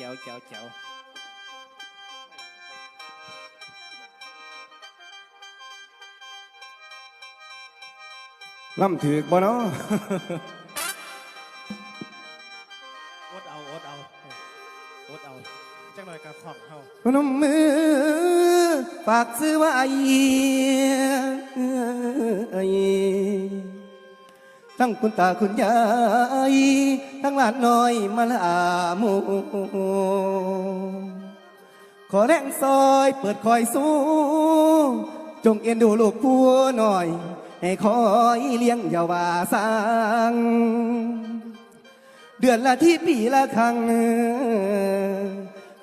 แจ๋วแจ๋วแจ๋วแจ๋วล่ำถือกบ่เนาะอดเอาอดเอาอดเอาจังหน่อยกับของเฮาพนมมือฝากซื้อไว้ ทั้งคุณตาคุณยาย ทั้งหลานน้อยมาลาโมขอแรงซอยเปิดคอยสู้ จงเอ็นดูลูกผัวหน่อย ให้คอยเลี้ยงอยาวาสร้างเดือนละที่ปีละครั้ง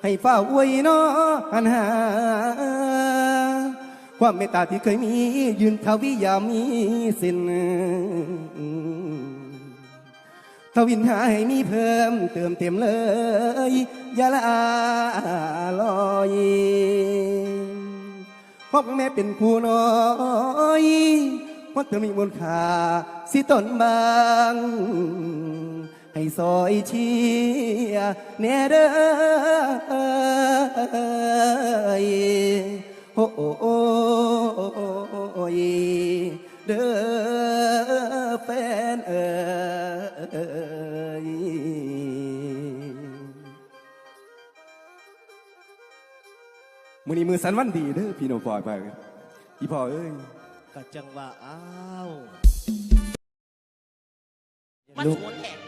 ให้ฝ้าอวยเนออันหา ความเมตตาที่เคยมี ยืนทวียามีสิ้นทวินหาให้มีเพิ่มเติมเต็มเลยอยาละอาลอยพ่อแม่เป็นผู้น้อยว่าเธอมีมูลค่าสิต้นบางให้ซอยเชียแน่เด้อโอ้ มือนี้มือสันวันดีเด้อพี่น้องปล่อยไปอีพ่อเอ้ยก็จังว่าอ้าวมันลูกสวนแหก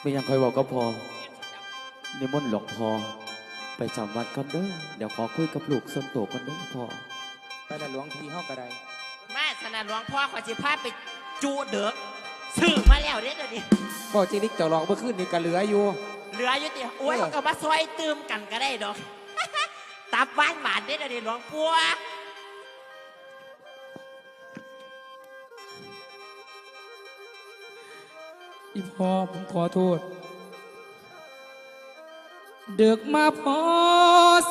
ไม่ยังคอยบอกก็พอนิมนต์หลวงพ่อไปจำวัดก่อนเด้อเดี๋ยวขอคุยกับลูกส่วนตัวก่อนเด้อพ่อไปแต่หลวงพี่เฮาก็ได้มาสนานหลวงพ่อขอจิพาไปจูเดือกซื้อมาแล้วเด้อเดี๋ยวนี้ พ่อจิริกเจ้าหลอกเมื่อคืนนี่ก็เหลืออยู่ เหลืออยู่ติโอ้ยเออเขาก็มาซอยตืมกันก็ได้ดอก ตับหวานหวานเด้อเดี๋ยวนี้หลวงพ่ออีพ่อผมขอโทษเดึกมาพอ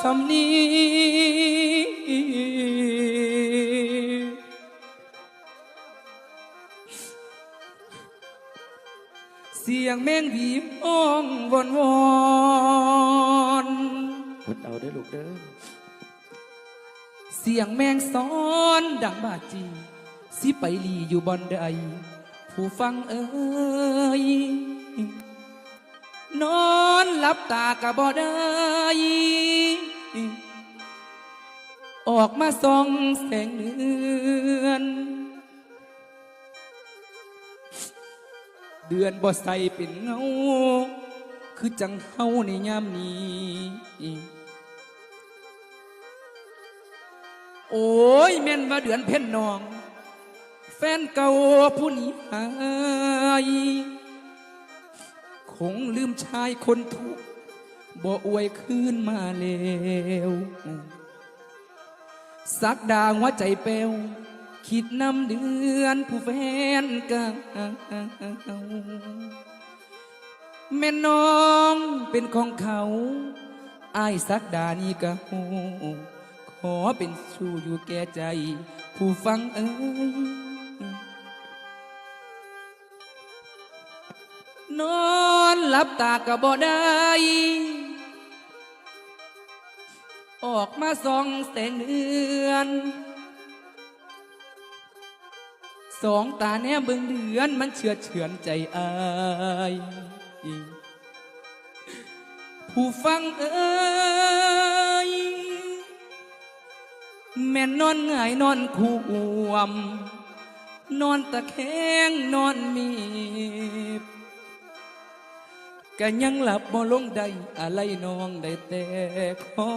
สำนี ยงแมงวีห้องวอนวอนเพิ่นเอาได้ลูกเด้อเสียงแมงซ้อนดังบาจี สิไปหลีอยู่บอนใดผู้ฟังเอ่ยนอนหลับตากะบ่ได้ออกมาส่องแสงเดือน ดือนบ่ใสเป็นเงา คือจังเฮาในยามนี้ โอ้ยแม่นว่าเดือนเพ่นนอง แฟนเก่าผู้นี้หายคงลืมชายคนทุกบ่อวยคืนมาแล้วสักดาหัวใจเปลว คิดนำเดือนผู้แฟนเก่าแม่น้องเป็นของเขาอายสักดานีก็หูขอเป็นสู้อยู่แก่ใจ ผู้ฟังเอ้ยนอนหลับตาก็บ่ได้ ออกมาส่องแสงเดือน สองตาแนบเบิ่งเดือน มันเฉือดเฉือนใจอายผู้ฟังเอ้ยแม่นนอนหงายนอนควม นอนตะแคงนอนมีบก็ยังหลับบ่ลงได้อะไรน้องได้แต่ขอ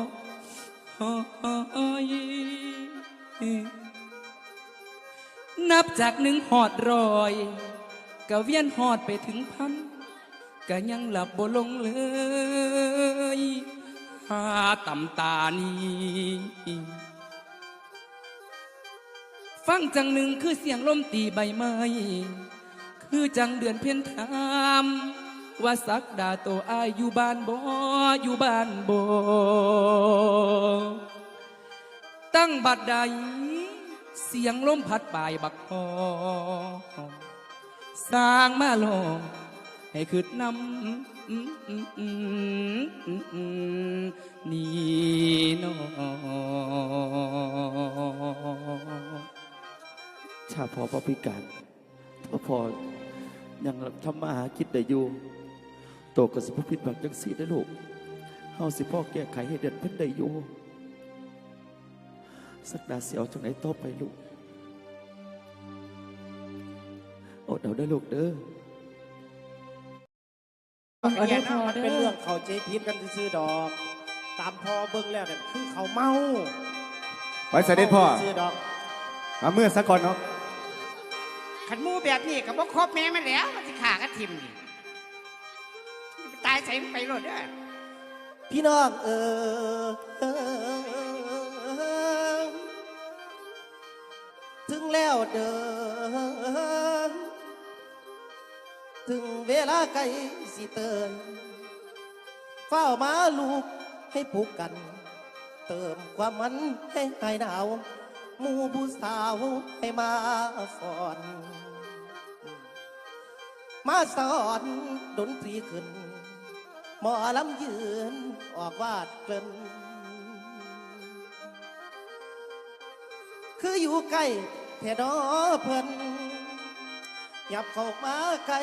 ขอย นับจากหนึ่งหอดรอยก็เวียนหอดไปถึงพันก็ยังหลับบ่ลงเลยหาต่ำตานี้ฟังจังหนึ่งคือเสียงลมตีใบไม้คือจังเดือนเพียนถามว่าสักดาโตอายอยู่บ้านบ่อยู่บ้านบ่ตั้งบัดใด เสียงลมพัดปลายบักพอสร้างมาโลให้ให้คืดนำนี่นอชาพอพอพิการถ้าพอยังทำมาหาคิดได้อยู่โตกับสิบผิดหวังจังสีได้ลูกเฮาสิพ่อแก้ไขให้เด็ดเพิ่นได้อยู่ สักดาเสียวจังไหนต่อไปลูกอดเอาได้อลูกเด้ออันนี้มันเป็นเรื่องเขาใจผิดกันซื่อๆดอก ตามพอเบิ่งแล้วเนี่ยคือเขาเมาไว้เสด็จพ่อซื่อๆดอกมาเมื่อสักก่อนเนาะขันหมูแบบนี้ก็บ่ครบแม่มันแล้ว มันสิขากันทิมนี่ตายใส่มันไปรถเด้อพี่น้องเออ แล้วเด้อถึงเวลาใกล้สิเตือนเฝ้ามาลูกให้ผูกกัน เติมความมันให้หายหนาวหมู่ผู้สาวให้มาฟอน มาสอนดนตรีขึ้น หมอลำยืนออกวาดเกลินคืออยู่ใกล้ แท่ดอเพิ่นหยับเข้ามาใกล้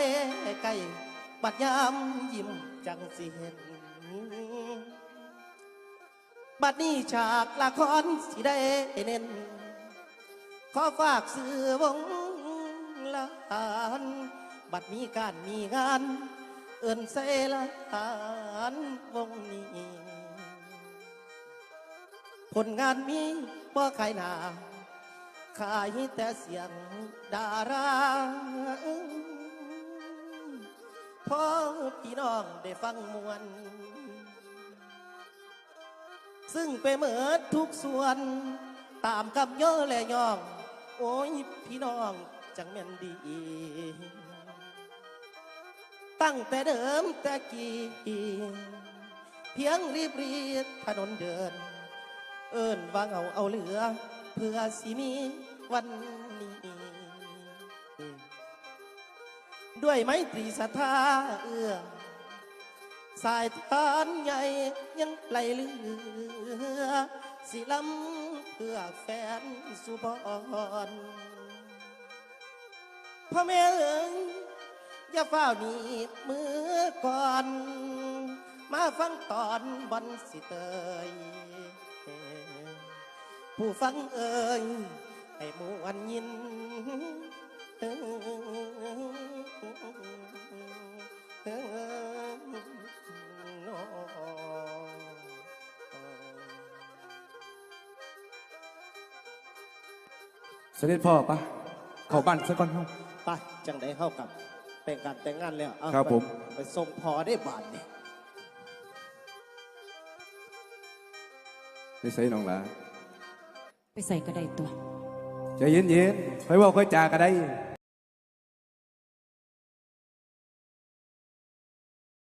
ใกล้บัดยามยิ้มจังสิเห็น บัดนี้ฉากละครสิได้เน้น ขอฝากสื่อวงลานบัดมีการมีงาน เอิ่นเซลานวงนี้ ผลงานมีบ่ขายหนา ขายแต่เสียงดาราพ่อพี่น้องได้ฟังมวลซึ่งไปเหมือนทุกส่วน ตามคำย่อและย่อง โอ้ยพี่น้องจังแม่นดี ตั้งแต่เดิมแต่กี้เพียงรีบรีบถนนเดิน เอิ้นว่าเอาเอาเหลือ เพื่อสิมีวันนี้ด้วยไม้ตรีศรัทธาเอื้อสายทานใหญ่ยังไหลเหลือ สิลำเพื่อแฟนสุพรพ่อแม่เอ๋ยอย่าเฝ้าหนีบมือก่อน มาฟังตอนบอนสิเตย ผู้ฟังเอ่ยให้มวนยินเสด็จพ่อปะเข้าบ้านสักก่อนเฮาไปจังได้เข้ากับเป็นการแต่งงานแล้วเอาครับผม ไปส่งพอได้บาทเนี่ยไปใส่น้องหลา ไปใส่กระไดตัวใจเย็นๆค่อยว่าค่อยจากระได